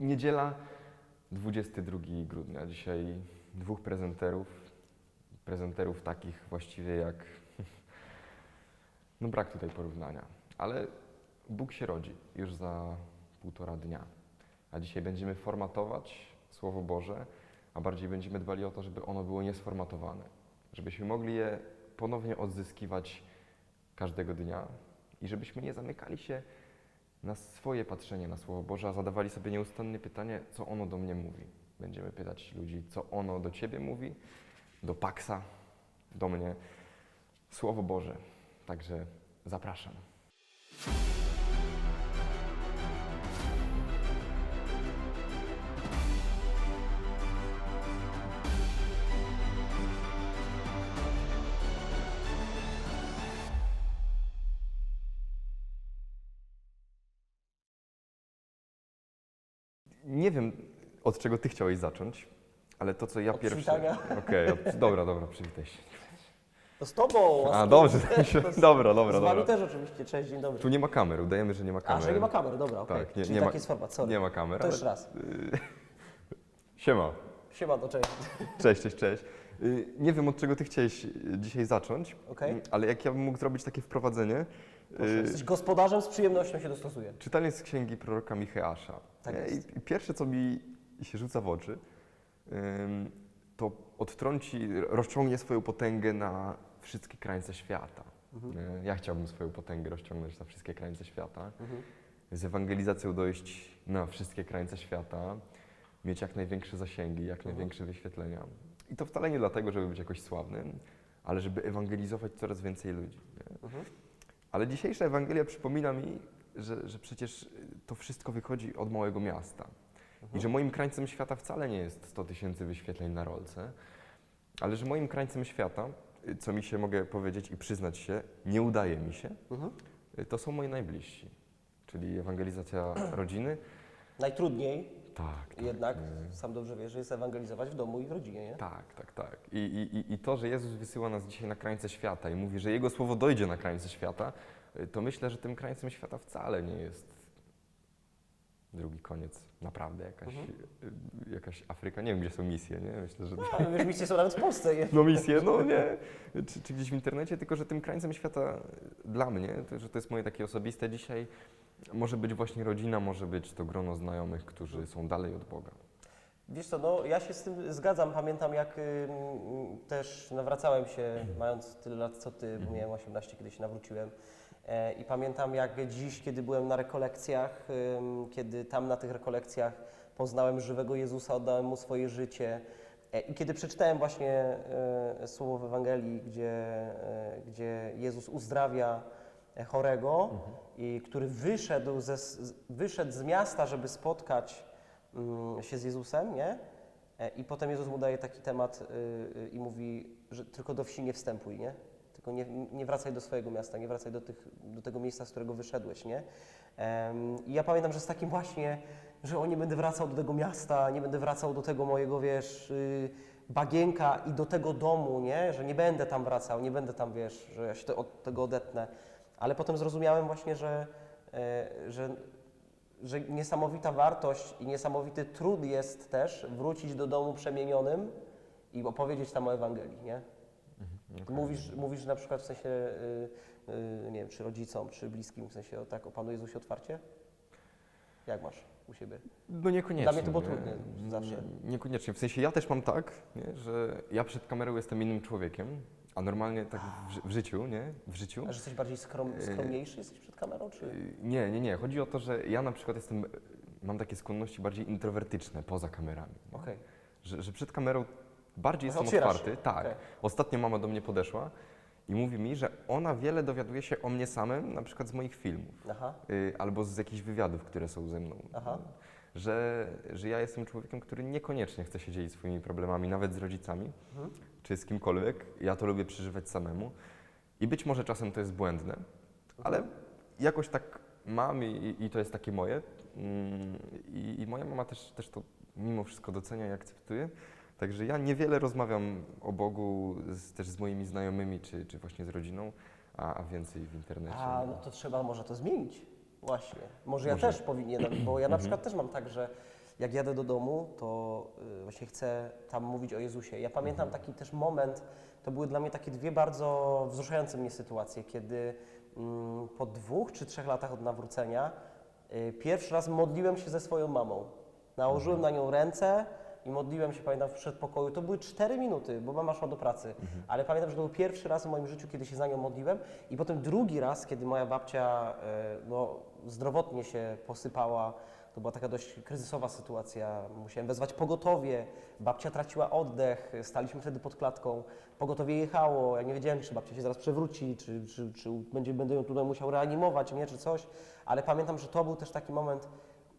Niedziela, 22 grudnia. Dzisiaj dwóch prezenterów. Prezenterów takich właściwie jak. No brak tutaj porównania. Ale Bóg się rodzi już za półtora dnia. A dzisiaj będziemy formatować Słowo Boże, a bardziej będziemy dbali o to, żeby ono było niesformatowane. Żebyśmy mogli je ponownie odzyskiwać każdego dnia i żebyśmy nie zamykali się na swoje patrzenie na Słowo Boże, a zadawali sobie nieustannie pytanie, co ono do mnie mówi. Będziemy pytać ludzi, co ono do Ciebie mówi, do Paksa, do mnie. Słowo Boże. Także zapraszam. Nie wiem, od czego Ty chciałeś zacząć, ale to, co ja Od pierwsze... przywitania? Okej, od- dobra, dobra, przywitaj się. To z tobą! A, dobrze, dobra, dobra, Z wami dobra. też oczywiście, cześć, dzień dobry. Tu nie ma kamer, udajemy, że nie ma A, kamer. że nie ma kamery, dobra, okej. Tak, nie- Czyli nie ma- taki jest format, sorry. Nie ma kamer, To ale... jeszcze raz. Siema. Siema, to cześć. Cześć, cześć, cześć. Y, Nie wiem, od czego ty chciałeś y, dzisiaj zacząć, Okej. ale jak ja bym mógł zrobić takie wprowadzenie, Proszę, y, Jesteś gospodarzem, z przyjemnością się dostosuję. czytanie z księgi proroka Micheasza. Tak jest. I, pierwsze, co mi się rzuca w oczy, to odtrąci, rozciągnie swoją potęgę na wszystkie krańce świata. Mhm. Y, Ja chciałbym swoją potęgę rozciągnąć na wszystkie krańce świata. Mhm. z ewangelizacją dojść na wszystkie krańce świata, mieć jak największe zasięgi, jak Mhm. największe wyświetlenia. I to wcale nie dlatego, żeby być jakoś sławnym, ale żeby ewangelizować coraz więcej ludzi. Mhm. Ale dzisiejsza Ewangelia przypomina mi, że, że przecież to wszystko wychodzi od małego miasta. I że moim krańcem świata wcale nie jest 100 tysięcy wyświetleń na rolce, ale że moim krańcem świata, co mi się mogę powiedzieć i przyznać się, nie udaje mi się, Mhm. to są moi najbliżsi. Czyli ewangelizacja rodziny. Najtrudniej Tak, tak. jednak, y, sam dobrze wiesz, jest ewangelizować w domu i w rodzinie, nie? Tak, tak, tak. I, i, i- to, że Jezus wysyła nas dzisiaj na krańce świata i mówi, że Jego słowo dojdzie na krańce świata, y, to myślę, że tym krańcem świata wcale nie jest drugi koniec, naprawdę jakaś, Mhm. y, jakaś Afryka. Nie wiem, gdzie są misje, nie? Myślę, że... A, wiesz, misje są nawet w Polsce, nie? No misje, no nie, czy, czy gdzieś w internecie, tylko że tym krańcem świata dla mnie, to, że to jest moje takie osobiste dzisiaj, może być właśnie rodzina, może być to grono znajomych, którzy są dalej od Boga. Wiesz co, no ja się z tym zgadzam. Pamiętam jak ym, też nawracałem się, mając tyle lat co ty, bo miałem 18, kiedy się nawróciłem. E, I pamiętam jak dziś, kiedy byłem na rekolekcjach, ym, kiedy tam na tych rekolekcjach poznałem żywego Jezusa, oddałem Mu swoje życie. E, I kiedy przeczytałem właśnie e, słowo w Ewangelii, gdzie, e, gdzie Jezus uzdrawia chorego, i który wyszedł, ze, wyszedł z miasta, żeby spotkać mm, się z Jezusem, nie? E, I potem Jezus mu daje taki temat y, y, i mówi, że tylko do wsi nie wstępuj, nie? Tylko nie, nie wracaj do swojego miasta, nie wracaj do, tych, do tego miejsca, z którego wyszedłeś, nie? I ja pamiętam, że z takim właśnie, że o nie będę wracał do tego miasta, nie będę wracał do tego mojego, wiesz, y, bagienka i do tego domu, nie? Że nie będę tam wracał, nie będę tam, wiesz, że ja się te, od tego odetnę. Ale potem zrozumiałem właśnie, że, e, że że niesamowita wartość i niesamowity trud jest też wrócić do domu przemienionym i opowiedzieć tam o Ewangelii, nie? Mówisz, mówisz na przykład w sensie, y, y, nie wiem, czy rodzicom, czy bliskim, w sensie o, tak o Panu Jezusie otwarcie? Jak masz u siebie? No niekoniecznie. Dla mnie to było nie? trudne zawsze. Nie, niekoniecznie. W sensie ja też mam tak, nie, że ja przed kamerą jestem innym człowiekiem, a normalnie tak w, w życiu, nie? W życiu. A że jesteś bardziej skrom, skromniejszy jesteś przed kamerą, czy? Y, Nie, nie, nie. Chodzi o to, że ja na przykład jestem, mam takie skłonności bardziej introwertyczne poza kamerami. Okej. Że, że przed kamerą bardziej Może jestem otwierasz otwarty. się. Tak. Okej. Ostatnio mama do mnie podeszła i mówi mi, że ona wiele dowiaduje się o mnie samym, na przykład z moich filmów. Aha, y, albo z jakichś wywiadów, które są ze mną. Aha. Że, że ja jestem człowiekiem, który niekoniecznie chce się dzielić swoimi problemami, nawet z rodzicami, Mhm. Czy z kimkolwiek. Ja to lubię przeżywać samemu. I być może czasem to jest błędne, ale jakoś tak mam i, i to jest takie moje. Mm, I, I moja mama też, też to mimo wszystko docenia i akceptuje. Także ja niewiele rozmawiam o Bogu z, też z moimi znajomymi, czy, czy właśnie z rodziną, a, a więcej w internecie. A, no to trzeba może to zmienić. Właśnie. Może ja Może. też powinienem, bo ja na przykład też mam tak, że jak jadę do domu, to y, właśnie chcę tam mówić o Jezusie. Ja pamiętam taki też moment, to były dla mnie takie dwie bardzo wzruszające mnie sytuacje, kiedy mm, po dwóch czy trzech latach od nawrócenia y, pierwszy raz modliłem się ze swoją mamą. Nałożyłem na nią ręce i modliłem się, pamiętam, w przedpokoju. To były cztery minuty, bo mama szła do pracy. Ale pamiętam, że to był pierwszy raz w moim życiu, kiedy się za nią modliłem. I potem drugi raz, kiedy moja babcia e, no, zdrowotnie się posypała. To była taka dość kryzysowa sytuacja. Musiałem wezwać pogotowie. Babcia traciła oddech. Staliśmy wtedy pod klatką. Pogotowie jechało. Ja nie wiedziałem, czy babcia się zaraz przewróci, czy, czy, czy będzie, będę ją tutaj musiał reanimować, nie, czy coś. Ale pamiętam, że to był też taki moment,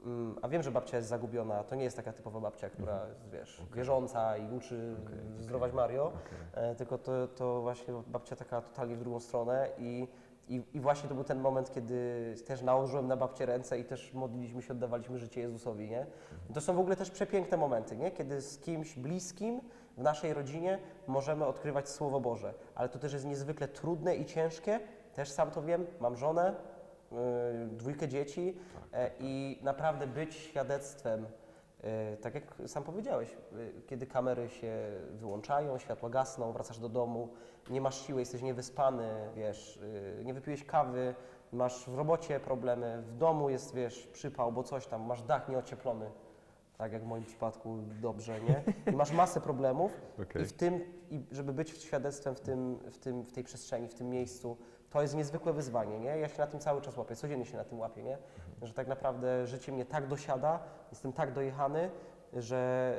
Mm, A wiem, że babcia jest zagubiona. To nie jest taka typowa babcia, która jest, wiesz, wierząca i uczy zdrować Mario, e, tylko to, to właśnie babcia taka totalnie w drugą stronę i, i, i właśnie to był ten moment, kiedy też nałożyłem na babcię ręce i też modliliśmy się, oddawaliśmy życie Jezusowi, nie? To są w ogóle też przepiękne momenty, nie? Kiedy z kimś bliskim w naszej rodzinie możemy odkrywać Słowo Boże, ale to też jest niezwykle trudne i ciężkie, też sam to wiem, mam żonę, y, dwójkę dzieci e, i naprawdę być świadectwem, tak jak sam powiedziałeś, y, kiedy kamery się wyłączają, światła gasną, wracasz do domu, nie masz siły, jesteś niewyspany, wiesz, y, nie wypiłeś kawy, masz w robocie problemy, w domu jest, wiesz, przypał, bo coś tam, masz dach nieocieplony, tak jak w moim przypadku dobrze, nie? I masz masę problemów Okej. i w tym, i żeby być świadectwem w, tym, w, tym, w tej przestrzeni, w tym miejscu, to jest niezwykłe wyzwanie, nie? Ja się na tym cały czas łapię, codziennie się na tym łapię, nie? Że tak naprawdę życie mnie tak dosiada, jestem tak dojechany, że,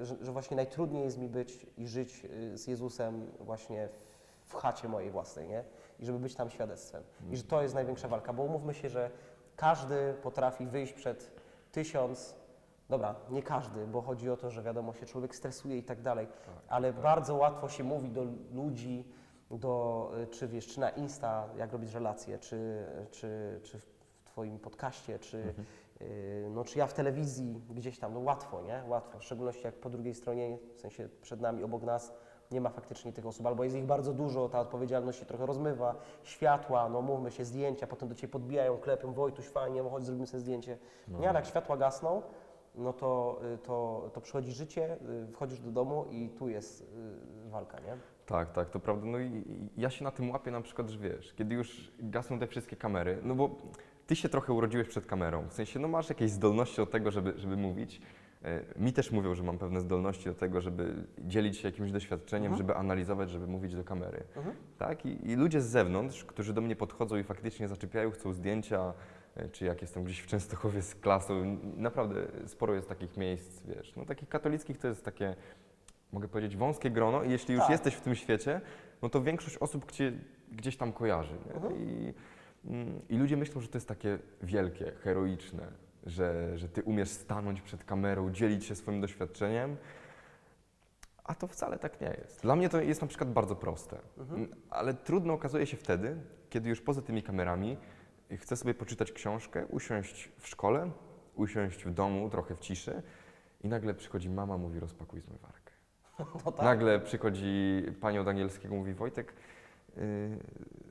y, że, że właśnie najtrudniej jest mi być i żyć y, z Jezusem właśnie w, w chacie mojej własnej, nie? I żeby być tam świadectwem. I że to jest największa walka, bo umówmy się, że każdy potrafi wyjść przed tysiąc Dobra, nie każdy, bo chodzi o to, że wiadomo, się człowiek stresuje i tak dalej, ale bardzo łatwo się mówi do ludzi, do, y, czy wiesz, czy na Insta, jak robić relacje, czy, czy, czy w Twoim podcaście, czy, y, no, czy ja w telewizji, gdzieś tam, no łatwo, nie? Łatwo, w szczególności jak po drugiej stronie, w sensie przed nami, obok nas, nie ma faktycznie tych osób, albo jest ich bardzo dużo, ta odpowiedzialność się trochę rozmywa, światła, no mówmy się, zdjęcia, potem do Ciebie podbijają, klepią, Wojtuś, fajnie, no chodź, zrobimy sobie zdjęcie. Nie, ale jak światła gasną, no to, y, to, to przychodzi życie, y, wchodzisz do domu i tu jest walka, nie? Tak, tak, to prawda. No i i ja się na tym łapię na przykład, że wiesz, kiedy już gasną te wszystkie kamery, no bo ty się trochę urodziłeś przed kamerą, w sensie, no masz jakieś zdolności do tego, żeby, żeby mówić. E, Mi też mówią, że mam pewne zdolności do tego, żeby dzielić się jakimś doświadczeniem, Mhm. żeby analizować, żeby mówić do kamery. Mhm. Tak? I, I ludzie z zewnątrz, którzy do mnie podchodzą i faktycznie zaczepiają, chcą zdjęcia, e, czy jak jestem gdzieś w Częstochowie z klasą, naprawdę sporo jest takich miejsc, wiesz, no takich katolickich to jest takie, mogę powiedzieć, wąskie grono i jeśli już Tak. jesteś w tym świecie, no to większość osób cię gdzieś tam kojarzy. Mhm. I, I ludzie myślą, że to jest takie wielkie, heroiczne, że, że ty umiesz stanąć przed kamerą, dzielić się swoim doświadczeniem, a to wcale tak nie jest. Dla mnie to jest na przykład bardzo proste, Mm, ale trudno okazuje się wtedy, kiedy już poza tymi kamerami chcę sobie poczytać książkę, usiąść w szkole, usiąść w domu, trochę w ciszy i nagle przychodzi mama, mówi rozpakuj zmywarkę. No tak. Nagle przychodzi pani od angielskiego, mówi Wojtek, yy,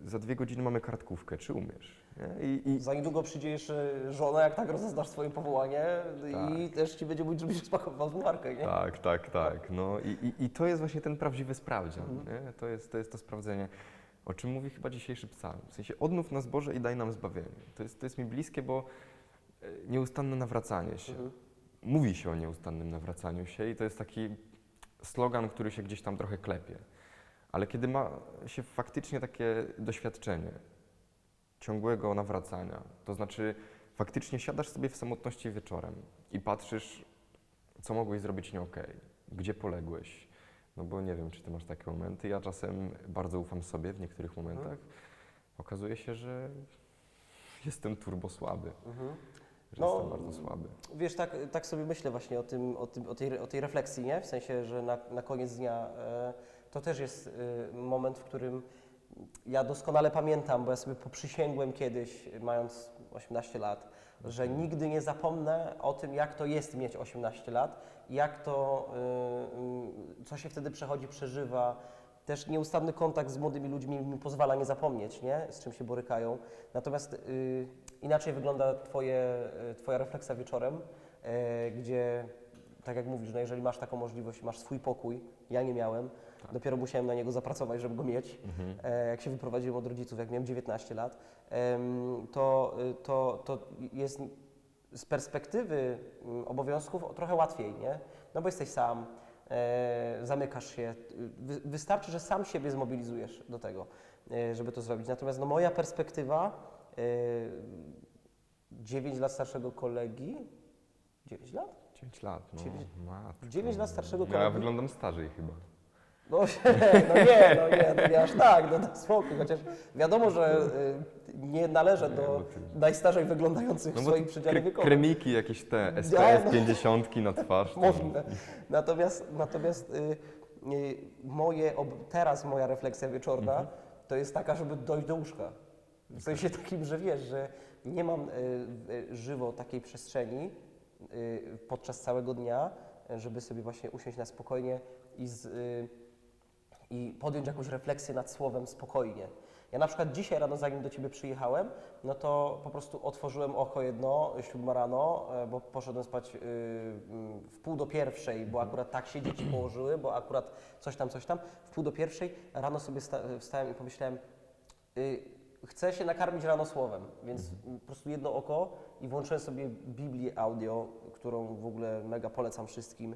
za dwie godziny mamy kartkówkę, czy umiesz? Nie? I, i, Za niedługo przyjdzie jeszcze żona, jak tak rozeznasz swoje powołanie i Tak. też Ci będzie mówić, żebyś spakował zmywarkę, nie? Tak, tak, tak. No i, i, i to jest właśnie ten prawdziwy sprawdzian. Mhm. Nie? To, jest, to jest to sprawdzenie, o czym mówi chyba dzisiejszy psalm. W sensie odnów nas Boże i daj nam zbawienie. To jest, to jest mi bliskie, bo e, nieustanne nawracanie się. Mhm. Mówi się o nieustannym nawracaniu się i to jest taki slogan, który się gdzieś tam trochę klepie. Ale kiedy ma się faktycznie takie doświadczenie ciągłego nawracania, to znaczy faktycznie siadasz sobie w samotności wieczorem i patrzysz, co mogłeś zrobić nie okej, gdzie poległeś. No bo nie wiem, czy ty masz takie momenty. Ja czasem bardzo ufam sobie w niektórych momentach. Okazuje się, że jestem turbo słaby, Mhm. że No, jestem bardzo słaby. Wiesz, tak, tak sobie myślę właśnie o, tym, o, tym, o, tej, o tej refleksji, nie? W sensie, że na, na koniec dnia e, to też jest e, moment, w którym ja doskonale pamiętam, bo ja sobie poprzysięgłem kiedyś, mając 18 lat, że nigdy nie zapomnę o tym, jak to jest mieć 18 lat, jak to, y, y, co się wtedy przechodzi, przeżywa. Też nieustanny kontakt z młodymi ludźmi mi pozwala nie zapomnieć, nie? z czym się borykają. Natomiast y, inaczej wygląda twoje, y, Twoja refleksja wieczorem, gdzie, tak jak mówisz, no jeżeli masz taką możliwość, masz swój pokój, ja nie miałem, dopiero musiałem na niego zapracować, żeby go mieć. Mhm. E, jak się wyprowadziłem od rodziców, jak miałem 19 lat, em, to, y, to, to jest z perspektywy mm, obowiązków trochę łatwiej, nie? No bo jesteś sam, e, zamykasz się. Wy, wystarczy, że sam siebie zmobilizujesz do tego, e, żeby to zrobić. Natomiast no, moja perspektywa, e, 9 lat starszego kolegi, 9 lat? 9 lat, no. Dziewięć- matko. 9 lat starszego Ja kolegi. wyglądam starzej chyba. No, no nie, no nie, no nie aż tak, no to spokój, chociaż wiadomo, że y, nie należę do ty- najstarzej wyglądających w No swoim przedziale kre- wiekowym. kremiki jakieś te, SPF no. 50 na twarz. Możliwe. Natomiast, natomiast y, y, moje, ob- teraz moja refleksja wieczorna Mhm. to jest taka, żeby dojść do łóżka. W sensie takim, że wiesz, że nie mam y, y, żywo takiej przestrzeni y, podczas całego dnia, żeby sobie właśnie usiąść na spokojnie i, z, y, i podjąć jakąś refleksję nad słowem spokojnie. Ja na przykład dzisiaj rano, zanim do Ciebie przyjechałem, no to po prostu otworzyłem oko jedno, siódma rano, e, bo poszedłem spać y, mm, w pół do pierwszej, bo akurat tak się dzieci położyły, bo akurat coś tam, coś tam. W pół do pierwszej rano sobie sta- wstałem i pomyślałem, y, chcę się nakarmić rano słowem, więc po prostu jedno oko i włączyłem sobie Biblię audio, którą w ogóle mega polecam wszystkim.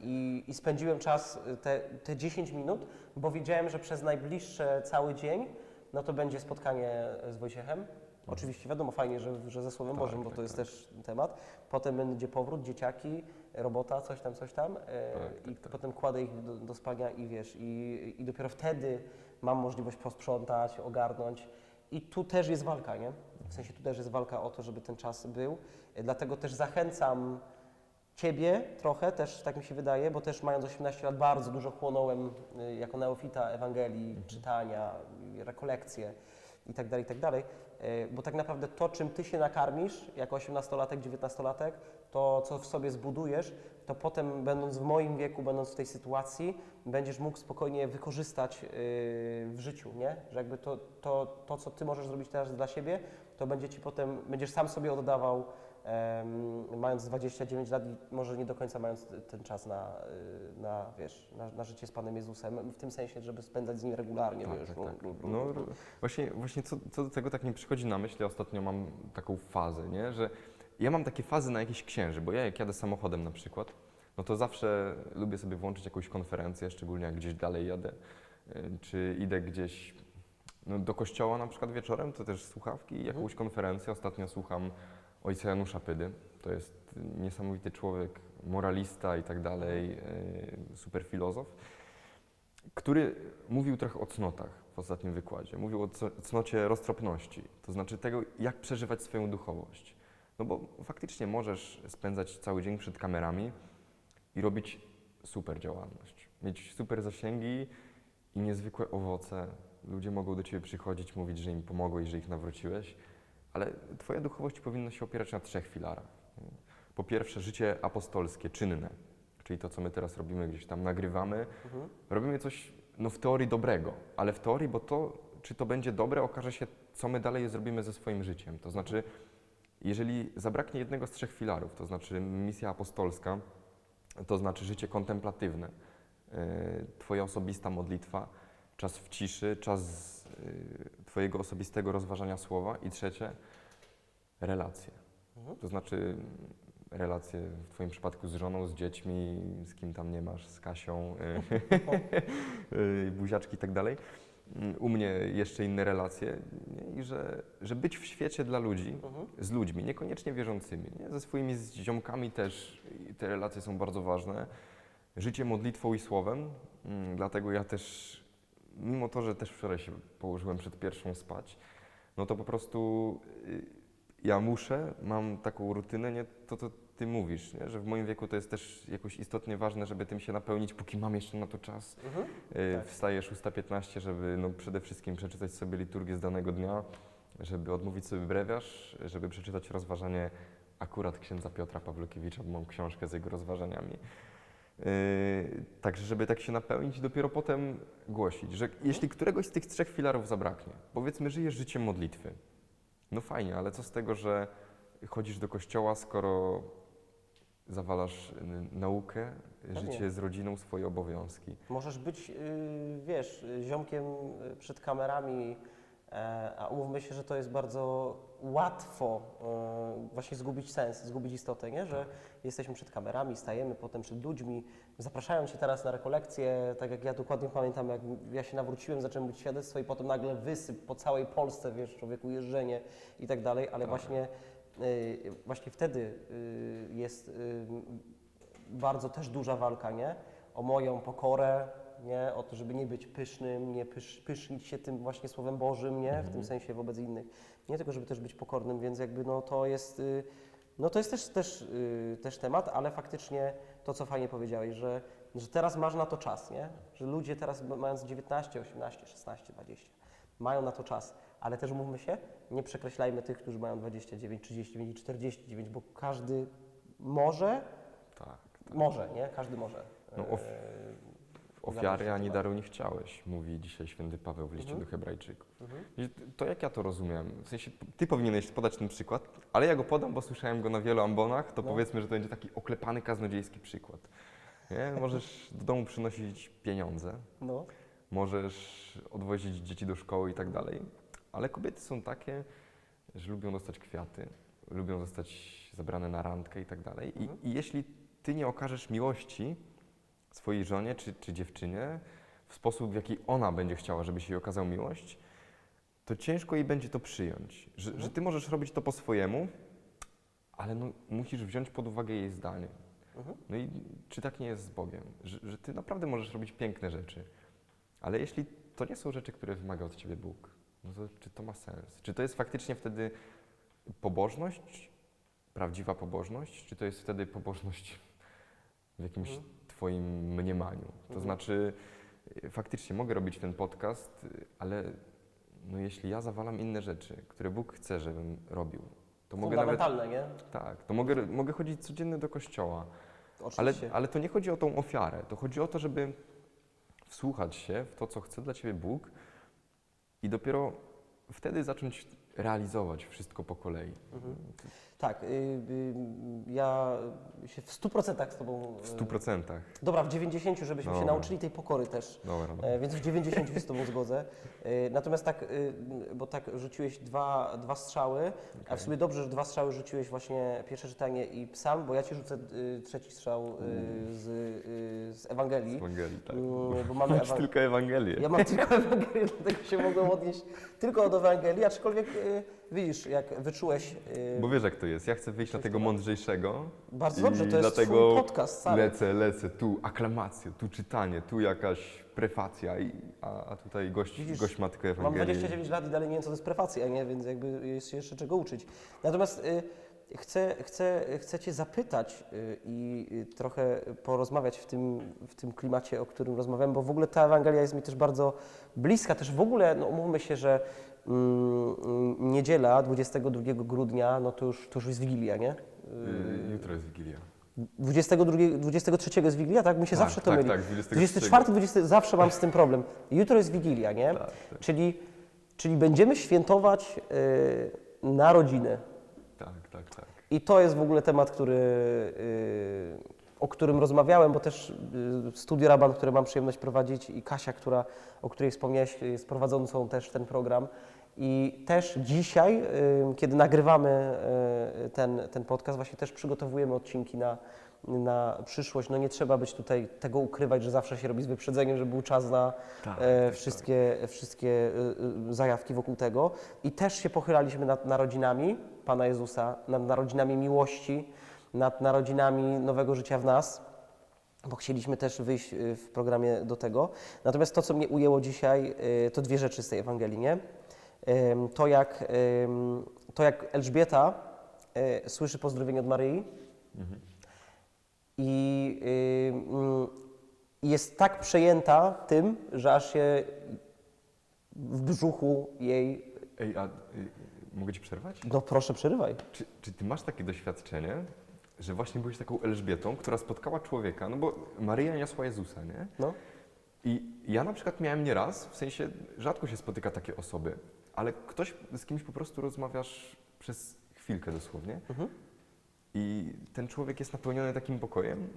I, I spędziłem czas y, te, te 10 minut, bo wiedziałem, że przez najbliższe cały dzień no to będzie spotkanie z Wojciechem. Oczywiście wiadomo, fajnie, że, że ze Słowem Tak, Bożym, bo tak, to jest tak. też temat. Potem będzie powrót, dzieciaki, robota, coś tam, coś tam. E, Tak, tak, I tak. potem kładę ich do, do spania i wiesz, i, i dopiero wtedy mam możliwość posprzątać, ogarnąć. I tu też jest walka, nie? W sensie tu też jest walka o to, żeby ten czas był. E, Dlatego też zachęcam Ciebie trochę, też tak mi się wydaje, bo też mając 18 lat bardzo dużo chłonąłem y, jako neofita Ewangelii, czytania, y, rekolekcje i tak dalej, i tak dalej. Y, Bo tak naprawdę to, czym Ty się nakarmisz jako 18-latek, 19-latek, to co w sobie zbudujesz, to potem będąc w moim wieku, będąc w tej sytuacji, będziesz mógł spokojnie wykorzystać y, w życiu, nie? Że jakby to, to, to, co Ty możesz zrobić teraz dla siebie, to będzie Ci potem, będziesz sam sobie oddawał mając 29 lat i może nie do końca mając ten czas na, y, na wiesz, na, na życie z Panem Jezusem, w tym sensie, żeby spędzać z Nim regularnie, Tak, wiesz. tak, tak. no, No, no. właśnie, właśnie co, co do tego tak mi przychodzi na myśl, ja ostatnio mam taką fazę, nie? że ja mam takie fazy na jakiś księży, bo ja jak jadę samochodem na przykład, no to zawsze lubię sobie włączyć jakąś konferencję, szczególnie jak gdzieś dalej jadę, y, czy idę gdzieś no, do kościoła na przykład wieczorem, to też słuchawki i jakąś konferencję. Ostatnio słucham ojca Janusza Pydy, to jest niesamowity człowiek, moralista i tak dalej, y, super filozof który mówił trochę o cnotach w ostatnim wykładzie. Mówił o cnocie roztropności, to znaczy tego, jak przeżywać swoją duchowość. No bo faktycznie możesz spędzać cały dzień przed kamerami i robić super działalność, mieć super zasięgi i niezwykłe owoce. Ludzie mogą do ciebie przychodzić, mówić, że im pomogłeś, że ich nawróciłeś, ale twoja duchowość powinna się opierać na trzech filarach. Po pierwsze, życie apostolskie, czynne, czyli to, co my teraz robimy, gdzieś tam nagrywamy, Mhm. robimy coś no, w teorii dobrego, ale w teorii, bo to, czy to będzie dobre, okaże się, co my dalej zrobimy ze swoim życiem. To znaczy, jeżeli zabraknie jednego z trzech filarów, to znaczy misja apostolska, to znaczy życie kontemplatywne, yy, Twoja osobista modlitwa, czas w ciszy, czas yy, Twojego osobistego rozważania słowa i trzecie, relacje. Mhm. To znaczy mm, relacje w Twoim przypadku z żoną, z dziećmi, z kim tam nie masz, z Kasią, y, y, buziaczki i tak dalej. Mm, U mnie jeszcze inne relacje nie? i że, że być w świecie dla ludzi, Mhm. z ludźmi, niekoniecznie wierzącymi, nie? ze swoimi z ziomkami też te relacje są bardzo ważne. Życie modlitwą i słowem, mm, dlatego ja też, mimo to, że też wczoraj się położyłem przed pierwszą spać, no to po prostu y, ja muszę, mam taką rutynę, nie to, co ty mówisz, nie? że w moim wieku to jest też jakoś istotnie ważne, żeby tym się napełnić, póki mam jeszcze na to czas. Mhm. Y, Tak. Wstaję 6.15, żeby no, przede wszystkim przeczytać sobie liturgię z danego dnia, żeby odmówić sobie brewiarz, żeby przeczytać rozważanie akurat księdza Piotra Pawlukiewicza, bo mam książkę z jego rozważaniami. Yy, także, żeby tak się napełnić i dopiero potem głosić, że jeśli któregoś z tych trzech filarów zabraknie, powiedzmy, żyjesz życiem modlitwy, no fajnie, ale co z tego, że chodzisz do kościoła, skoro zawalasz naukę, życie z rodziną, swoje obowiązki. Możesz być, y, wiesz, ziomkiem przed kamerami, e, a umówmy się, że to jest bardzo łatwo y, właśnie zgubić sens, zgubić istotę, nie? że jesteśmy przed kamerami, stajemy potem przed ludźmi, zapraszają Cię teraz na rekolekcje, tak jak ja dokładnie pamiętam, jak ja się nawróciłem, zacząłem być świadectwo i potem nagle wysyp po całej Polsce, wiesz, człowieku jeżdżenie i tak dalej, ale właśnie, y, właśnie wtedy y, jest bardzo też duża walka, nie? O moją pokorę, nie? O to, żeby nie być pysznym, nie pysz, pysznić się tym właśnie Słowem Bożym, nie? W tym sensie wobec innych. Nie tylko, żeby też być pokornym, więc jakby no to jest, y, no to jest też, też, y, też temat, ale faktycznie to, co fajnie powiedziałeś, że, że teraz masz na to czas, nie? Że ludzie teraz mając 19, 18, 16, 20, mają na to czas, ale też mówmy się, nie przekreślajmy tych, którzy mają 29, 39 i 49, bo każdy może, Tak. może, nie? Każdy może. No, of- e, Ofiary ani daru nie chciałeś, mówi dzisiaj święty Paweł w liście Mhm. do Hebrajczyków. Mhm. I to jak ja to rozumiem? W sensie, ty powinieneś podać ten przykład, ale ja go podam, bo słyszałem go na wielu ambonach, to No. powiedzmy, że to będzie taki oklepany kaznodziejski przykład. Nie? Możesz do domu przynosić pieniądze, No. możesz odwozić dzieci do szkoły i tak dalej, ale kobiety są takie, że lubią dostać kwiaty, lubią zostać zabrane na randkę i tak dalej. I, Mhm. I jeśli ty nie okażesz miłości swojej żonie czy, czy dziewczynie w sposób, w jaki ona będzie chciała, żeby się jej okazał miłość, to ciężko jej będzie to przyjąć. Że, Mhm. że ty możesz robić to po swojemu, ale no, musisz wziąć pod uwagę jej zdanie. Mhm. No i czy tak nie jest z Bogiem? Że, że ty naprawdę możesz robić piękne rzeczy, ale jeśli to nie są rzeczy, które wymaga od ciebie Bóg, no to czy to ma sens? Czy to jest faktycznie wtedy pobożność, prawdziwa pobożność, czy to jest wtedy pobożność w jakimś Mhm. twoim mniemaniu? To Mhm. znaczy, y, faktycznie mogę robić ten podcast, y, ale no jeśli ja zawalam inne rzeczy, które Bóg chce, żebym robił, to mogę nawet... Nie? Tak, to mogę, mogę chodzić codziennie do kościoła, ale, Oczywiście. ale to nie chodzi o tą ofiarę. To chodzi o to, żeby wsłuchać się w to, co chce dla ciebie Bóg i dopiero wtedy zacząć realizować wszystko po kolei. Mhm. Tak, y, y, ja się w 100% z Tobą... W y, stu procentach. Dobra, w 90, żebyśmy się Dobra. nauczyli tej pokory też. Dobra, dobra. E, Więc w 90 się z Tobą zgodzę. E, Natomiast tak, y, bo tak rzuciłeś dwa, dwa strzały, a Okej. w sumie dobrze, że dwa strzały rzuciłeś właśnie pierwsze czytanie i psalm, bo ja Ci rzucę y, trzeci strzał y, z, y, z Ewangelii. Z Ewangelii, tak. Mm, Bo mamy tylko Ewangelię. Ja mam tylko Ewangelię, dlatego się mogłem odnieść tylko od Ewangelii, aczkolwiek y, widzisz, jak wyczułeś. y, Bo wiesz jak to jest, ja chcę wyjść na tego mądrzejszego, Bardzo i dobrze, to jest dlatego Twój podcast cały. lecę, lecę, tu aklamacje, tu czytanie, tu jakaś prefacja, i, a, a tutaj gość, Widzisz, gość ma tylko Mam Ewangelię. 29 lat i dalej nie wiem, co to jest prefacja, nie? więc jakby jest się jeszcze czego uczyć. Natomiast y, chcę, chcę, chcę Cię zapytać y, i y, trochę porozmawiać w tym, w tym klimacie, o którym rozmawiamy, bo w ogóle ta Ewangelia jest mi też bardzo bliska. Też w ogóle, no umówmy się, że mm, mm, niedziela 22 grudnia, no to już, to już jest Wigilia, nie? Y, Jutro jest Wigilia. 22, 23 jest Wigilia, tak? Mi się tak, zawsze to tak, myli. Tak, 23. 24, 20, zawsze mam z tym problem. Jutro jest Wigilia, nie? Tak, tak, Czyli, czyli będziemy świętować y, narodziny. tak, tak, tak. I to jest w ogóle temat, który, y, o którym rozmawiałem, bo też y, Studio Raban, które mam przyjemność prowadzić i Kasia, która, o której wspomniałeś, jest prowadzącą też ten program. I też dzisiaj, kiedy nagrywamy y, ten, ten podcast, właśnie też przygotowujemy odcinki na, na przyszłość. No nie trzeba być tutaj tego ukrywać, że zawsze się robi z wyprzedzeniem, że był czas na Tak, e, tak, wszystkie, wszystkie y, zajawki wokół tego. I też się pochylaliśmy nad narodzinami Pana Jezusa, nad narodzinami miłości, nad narodzinami nowego życia w nas, bo chcieliśmy też wyjść y, w programie do tego. Natomiast to, co mnie ujęło dzisiaj, y, to dwie rzeczy z tej Ewangelii, nie? To jak, to jak Elżbieta y, słyszy pozdrowienie od Maryi, Mhm. i jest tak przejęta tym, że aż się w brzuchu jej. Ej, a mogę ci przerwać? No proszę, przerywaj. Czy, czy ty masz takie doświadczenie, że właśnie byłeś taką Elżbietą, która spotkała człowieka, no bo Maryja niosła Jezusa, nie? No. I ja na przykład miałem nieraz, w sensie rzadko się spotyka takie osoby, ale ktoś z kimś po prostu rozmawiasz przez chwilkę dosłownie Mhm. I ten człowiek jest napełniony takim pokojem,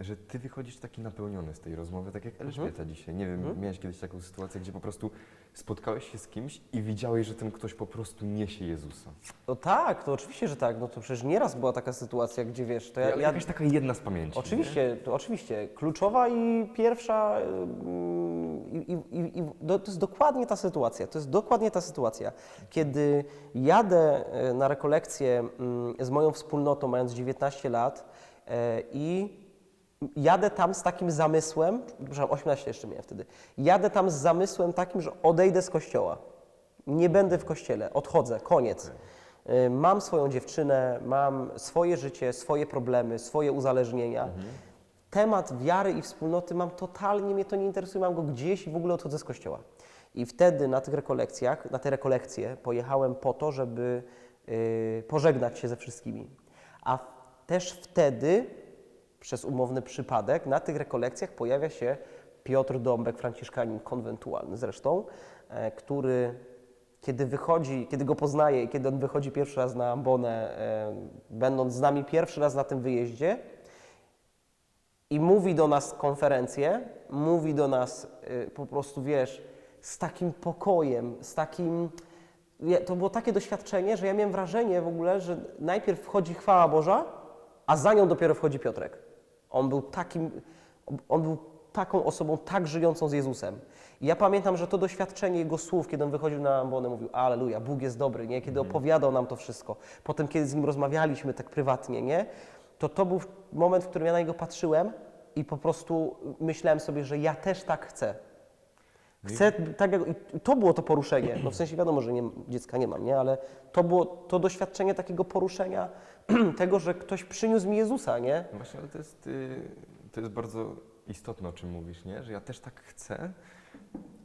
że ty wychodzisz taki napełniony z tej rozmowy, tak jak Elżbieta dzisiaj. Nie wiem, Mhm. miałeś kiedyś taką sytuację, gdzie po prostu spotkałeś się z kimś i widziałeś, że ten ktoś po prostu niesie Jezusa. No tak, to oczywiście, że tak. No to przecież nieraz była taka sytuacja, gdzie wiesz, to ja, Ale ja jakaś taka jedna z pamięci. Oczywiście, to oczywiście. Kluczowa i pierwsza ym, i, i, i, i do, to jest dokładnie ta sytuacja. To jest dokładnie ta sytuacja, kiedy jadę e, na rekolekcję mm, z moją wspólnotą, mając 19 lat e, i jadę tam z takim zamysłem, przepraszam, 18 jeszcze miałem wtedy, jadę tam z zamysłem takim, że odejdę z kościoła. Nie będę w kościele, odchodzę, koniec. Y, Mam swoją dziewczynę, mam swoje życie, swoje problemy, swoje uzależnienia. Temat wiary i wspólnoty mam totalnie, mnie to nie interesuje, mam go gdzieś i w ogóle odchodzę z kościoła. I wtedy na tych rekolekcjach, na te rekolekcje pojechałem po to, żeby y, pożegnać się ze wszystkimi. A też wtedy, przez umowny przypadek, na tych rekolekcjach pojawia się Piotr Dąbek, franciszkanin konwentualny zresztą, e, który kiedy wychodzi, kiedy go poznaje kiedy on wychodzi pierwszy raz na ambonę, e, będąc z nami pierwszy raz na tym wyjeździe, i mówi do nas konferencję, mówi do nas y, po prostu, wiesz, z takim pokojem, z takim. To było takie doświadczenie, że ja miałem wrażenie w ogóle, że najpierw wchodzi chwała Boża, a za nią dopiero wchodzi Piotrek. On był takim, on był taką osobą tak żyjącą z Jezusem. I ja pamiętam, że to doświadczenie jego słów, kiedy on wychodził na ambonę, mówił, aleluja, Bóg jest dobry, nie? Kiedy opowiadał nam to wszystko. Potem, kiedy z nim rozmawialiśmy tak prywatnie, nie? To to był moment, w którym ja na niego patrzyłem i po prostu myślałem sobie, że ja też tak chcę. Chcę, tak jak, i to było to poruszenie, no w sensie wiadomo, że nie, dziecka nie mam, nie? Ale to było to doświadczenie takiego poruszenia tego, że ktoś przyniósł mi Jezusa, nie? No Właśnie, ale to jest, y, to jest bardzo istotne, o czym mówisz, nie? Że ja też tak chcę,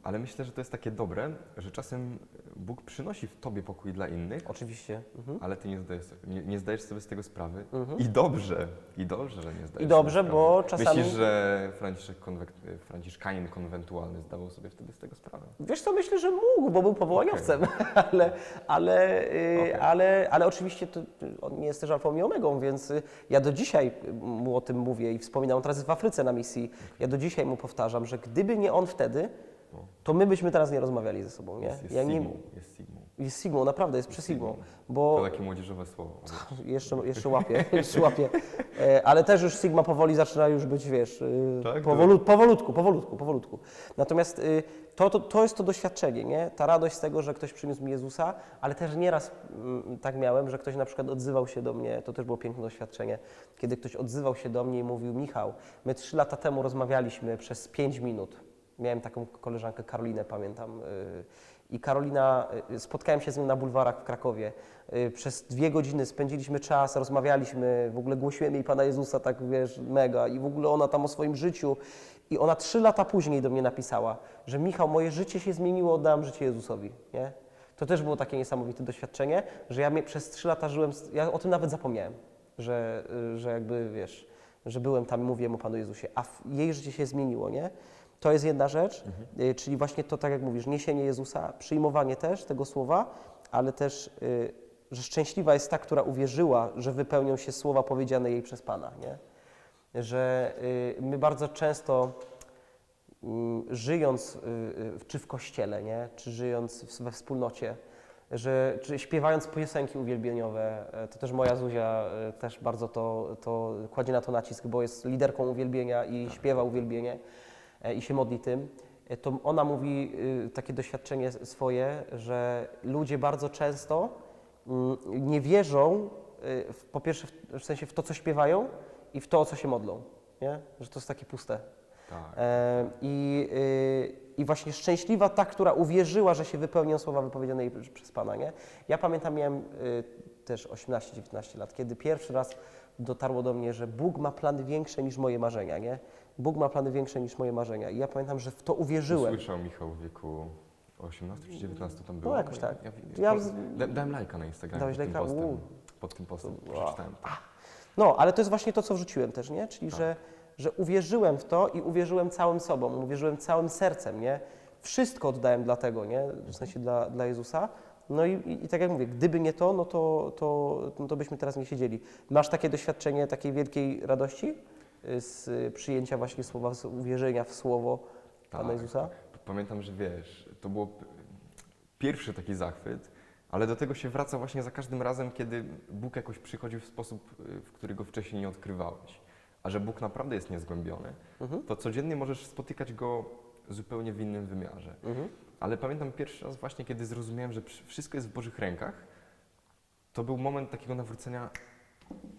ale myślę, że to jest takie dobre, że czasem Bóg przynosi w tobie pokój dla innych, Oczywiście. Mhm. ale ty nie zdajesz, nie, nie zdajesz sobie z tego sprawy. I dobrze, i dobrze, że nie zdajesz I dobrze, sobie bo sprawy. czasami- Myślisz, że Franciszek konwek- Franciszkanin konwentualny zdawał sobie wtedy z tego sprawę? Wiesz co, myślę, że mógł, bo był powołaniowcem, ale, ale, y, Okej. ale, ale oczywiście to, on nie jest też alfą i omegą, więc y, ja do dzisiaj mu o tym mówię i wspominam, on teraz jest w Afryce na misji, ja do dzisiaj mu powtarzam, że gdyby nie on wtedy, to my byśmy teraz nie rozmawiali ze sobą, nie? Jest, jest ja nie, Sigmą, jest Sigmą. jest Sigmą, naprawdę jest przez Sigmą, To bo takie młodzieżowe słowo. jeszcze, jeszcze łapię, jeszcze łapię, E, ale też już Sigma powoli zaczyna już być, wiesz, y, Tak? powolu, powolutku, powolutku, powolutku. Natomiast y, to, to, to jest to doświadczenie, nie? Ta radość z tego, że ktoś przyniósł mi Jezusa, ale też nieraz mm, tak miałem, że ktoś na przykład odzywał się do mnie, to też było piękne doświadczenie, kiedy ktoś odzywał się do mnie i mówił, Michał, my trzy lata temu rozmawialiśmy przez pięć minut. Miałem taką koleżankę Karolinę, pamiętam. y, I Karolina, y, spotkałem się z nią na bulwarach w Krakowie. Y, Przez dwie godziny spędziliśmy czas, rozmawialiśmy, w ogóle głosiłem jej Pana Jezusa, tak wiesz, mega. I w ogóle ona tam o swoim życiu. I ona trzy lata później do mnie napisała, że Michał, moje życie się zmieniło, oddałam życie Jezusowi, nie? To też było takie niesamowite doświadczenie, że ja przez trzy lata żyłem, ja o tym nawet zapomniałem, że, że jakby, wiesz, że byłem tam i mówiłem o Panu Jezusie, a jej życie się zmieniło, nie? To jest jedna rzecz, y, czyli właśnie to, tak jak mówisz, niesienie Jezusa, przyjmowanie też tego słowa, ale też, y, że szczęśliwa jest ta, która uwierzyła, że wypełnią się słowa powiedziane jej przez Pana, nie? Że y, my bardzo często mm, żyjąc czy w kościele, nie? czy żyjąc we wspólnocie, że, czy śpiewając piosenki uwielbieniowe, e, to też moja Zuzia e, też bardzo to, to kładzie na to nacisk, bo jest liderką uwielbienia i śpiewa uwielbienie i się modli tym, e, to ona mówi y, takie doświadczenie swoje, że ludzie bardzo często mm, nie wierzą w, po pierwsze w, w sensie w to, co śpiewają i w to, o co się modlą, nie? że to jest takie puste. Tak. E, I, y, I właśnie szczęśliwa ta, która uwierzyła, że się wypełnią słowa wypowiedziane jej przez- Pana, nie? Ja pamiętam, miałem y, też 18-19 lat, kiedy pierwszy raz dotarło do mnie, że Bóg ma plany większe niż moje marzenia, nie? Bóg ma plany większe niż moje marzenia. I ja pamiętam, że w to uwierzyłem. Słyszał Michał w wieku 18 czy 19 tam było? No, jakoś tak. Ja, Ja ja, dałem lajka na Instagramie Dałeś pod tym, lajka? postem, Uuu. pod tym postem. Przeczytałem to. No, ale to jest właśnie to, co wrzuciłem też, nie? Czyli, Tak. że, że uwierzyłem w to i uwierzyłem całym sobą, uwierzyłem całym sercem, nie? Wszystko oddałem dla tego, nie? W sensie dla, dla Jezusa. No i, i, i tak jak mówię, gdyby nie to, no to, to, no to byśmy teraz nie siedzieli. Masz takie doświadczenie takiej wielkiej radości z przyjęcia właśnie słowa, z uwierzenia w słowo Pana Tak. Jezusa? Pamiętam, że wiesz, to było pierwszy taki zachwyt, ale do tego się wraca właśnie za każdym razem, kiedy Bóg jakoś przychodził w sposób, y, w który go wcześniej nie odkrywałeś. A że Bóg naprawdę jest niezgłębiony, Mhm. to codziennie możesz spotykać go zupełnie w innym wymiarze. Mhm. Ale pamiętam pierwszy raz właśnie, kiedy zrozumiałem, że wszystko jest w Bożych rękach, to był moment takiego nawrócenia,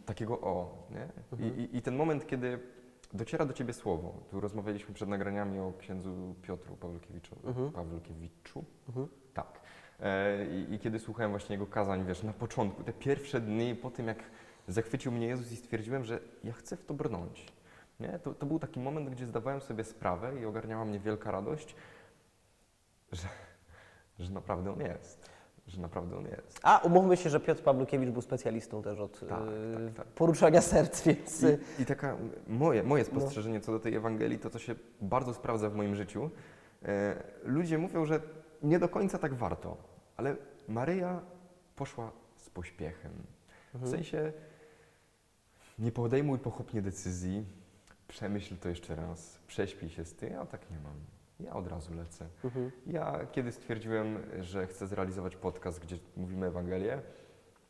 takiego o, nie? I, i, I ten moment, kiedy dociera do ciebie słowo. Tu rozmawialiśmy przed nagraniami o księdzu Piotru Pawlukiewiczu. Mhm. Pawlukiewiczu? Mhm. Tak. E, i, I kiedy słuchałem właśnie jego kazań, wiesz, na początku, te pierwsze dni po tym, jak zachwycił mnie Jezus i stwierdziłem, że ja chcę w to brnąć. Nie? To, to był taki moment, gdzie zdawałem sobie sprawę i ogarniała mnie wielka radość, że, że naprawdę On jest. Że naprawdę On jest. A umówmy się, że Piotr Pawlukiewicz był specjalistą też od Tak, y, tak, tak. poruszania serc, więc I, I taka moje, moje No. spostrzeżenie co do tej Ewangelii, to co się bardzo sprawdza w moim życiu. E, ludzie mówią, że nie do końca tak warto, ale Maryja poszła z pośpiechem. W Mhm. sensie nie podejmuj pochopnie decyzji, przemyśl to jeszcze raz, prześpij się z tym, ja tak nie mam. Ja od razu lecę. mhm. Ja kiedy stwierdziłem, że chcę zrealizować podcast, gdzie mówimy Ewangelię,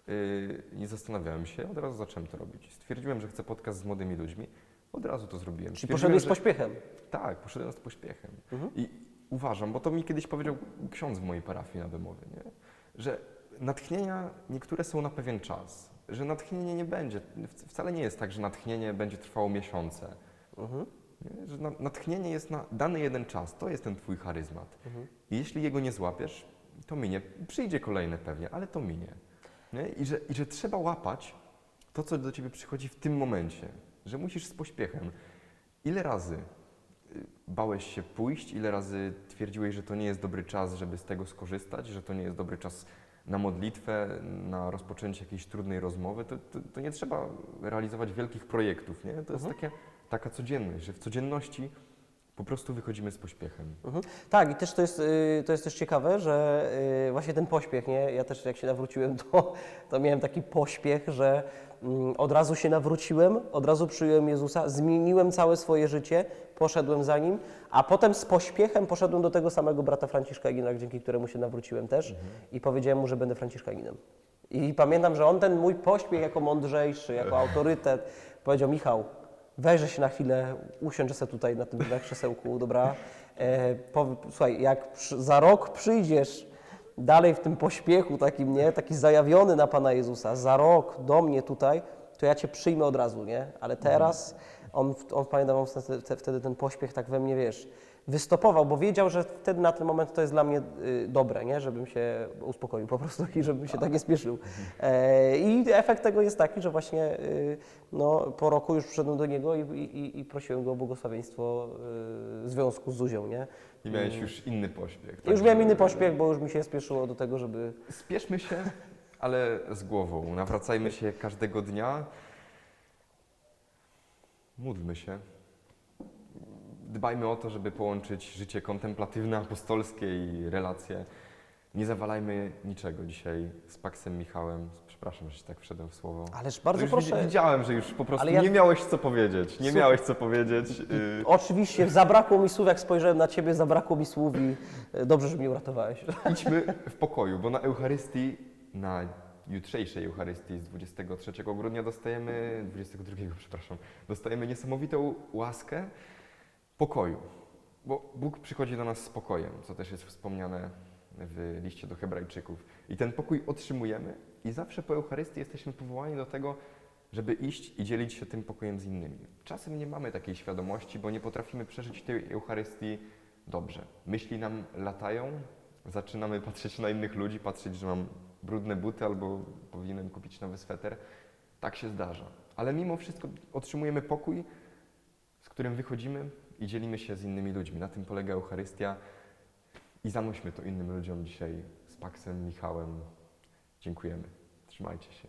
yy, nie zastanawiałem się, od razu zacząłem to robić. Stwierdziłem, że chcę podcast z młodymi ludźmi, od razu to zrobiłem. czyli poszedłeś z że- pośpiechem. Tak, poszedłem z pośpiechem. Mhm. I uważam, bo to mi kiedyś powiedział ksiądz w mojej parafii na Bemowie, nie? że natchnienia niektóre są na pewien czas, że natchnienie nie będzie, wc- wcale nie jest tak, że natchnienie będzie trwało miesiące, Mhm. Nie? że na, natchnienie jest na dany jeden czas, to jest ten twój charyzmat. Mhm. I jeśli jego nie złapiesz, to minie. Przyjdzie kolejne pewnie, ale to minie. Nie? I, że, I że trzeba łapać to, co do ciebie przychodzi w tym momencie. Że musisz z pośpiechem. Ile razy y, bałeś się pójść, ile razy twierdziłeś, że to nie jest dobry czas, żeby z tego skorzystać, że to nie jest dobry czas na modlitwę, na rozpoczęcie jakiejś trudnej rozmowy, to, to, to nie trzeba realizować wielkich projektów, nie? To jest Mhm. takie, taka codzienność, że w codzienności po prostu wychodzimy z pośpiechem. Mhm. Tak, i też to jest, y, to jest też ciekawe, że y, właśnie ten pośpiech, nie? Ja też jak się nawróciłem, to, to miałem taki pośpiech, że mm, od razu się nawróciłem, od razu przyjąłem Jezusa, zmieniłem całe swoje życie, poszedłem za Nim, a potem z pośpiechem poszedłem do tego samego brata Franciszkanina, dzięki któremu się nawróciłem też i powiedziałem mu, że będę Franciszkaninem. I pamiętam, że on ten mój pośpiech jako mądrzejszy, jako autorytet powiedział, Michał, weźże się na chwilę, usiądź sobie tutaj na tym na krzesełku, dobra? E, powie- słuchaj, jak przy, za rok przyjdziesz dalej w tym pośpiechu takim, nie? Taki zajawiony na Pana Jezusa, za rok do mnie tutaj, to ja Cię przyjmę od razu, nie? Ale teraz on, on pamiętam, wtedy ten pośpiech tak we mnie, wiesz, wystopował, bo wiedział, że wtedy na ten moment to jest dla mnie y, dobre, nie? Żebym się uspokoił po prostu i żebym się tak nie spieszył. E, I efekt tego jest taki, że właśnie y, no, po roku już przyszedłem do niego i, i, i prosiłem go o błogosławieństwo y, w związku z Zuzią, nie? I miałeś już inny pośpiech. I już miałem inny pośpiech, bo już mi się spieszyło do tego, żeby... Spieszmy się, ale z głową. Nawracajmy się każdego dnia. Módlmy się. Dbajmy o to, żeby połączyć życie kontemplatywne, apostolskie i relacje. Nie zawalajmy niczego dzisiaj z Paksem Michałem. Przepraszam, że się tak wszedłem w słowo. Ależ bardzo już proszę... widzi- Widziałem, że już po prostu Ale ja- nie miałeś co powiedzieć. Nie miałeś co powiedzieć. y, Oczywiście, zabrakło mi słów, jak spojrzałem na Ciebie, zabrakło mi słów i e, dobrze, że mnie uratowałeś. Idźmy w pokoju, bo na Eucharystii, na jutrzejszej Eucharystii z 23 grudnia dostajemy, 22, przepraszam, dostajemy niesamowitą łaskę pokoju. Bo Bóg przychodzi do nas z pokojem, co też jest wspomniane w liście do Hebrajczyków. I ten pokój otrzymujemy i zawsze po Eucharystii jesteśmy powołani do tego, żeby iść i dzielić się tym pokojem z innymi. Czasem nie mamy takiej świadomości, bo nie potrafimy przeżyć tej Eucharystii dobrze. Myśli nam latają, zaczynamy patrzeć na innych ludzi, patrzeć, że mam brudne buty albo powinienem kupić nowy sweter. Tak się zdarza. Ale mimo wszystko otrzymujemy pokój, z którym wychodzimy i dzielimy się z innymi ludźmi. Na tym polega Eucharystia i zanośmy to innym ludziom dzisiaj z Paksem, Michałem. Dziękujemy. Trzymajcie się.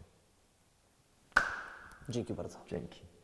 Dzięki bardzo. Dzięki.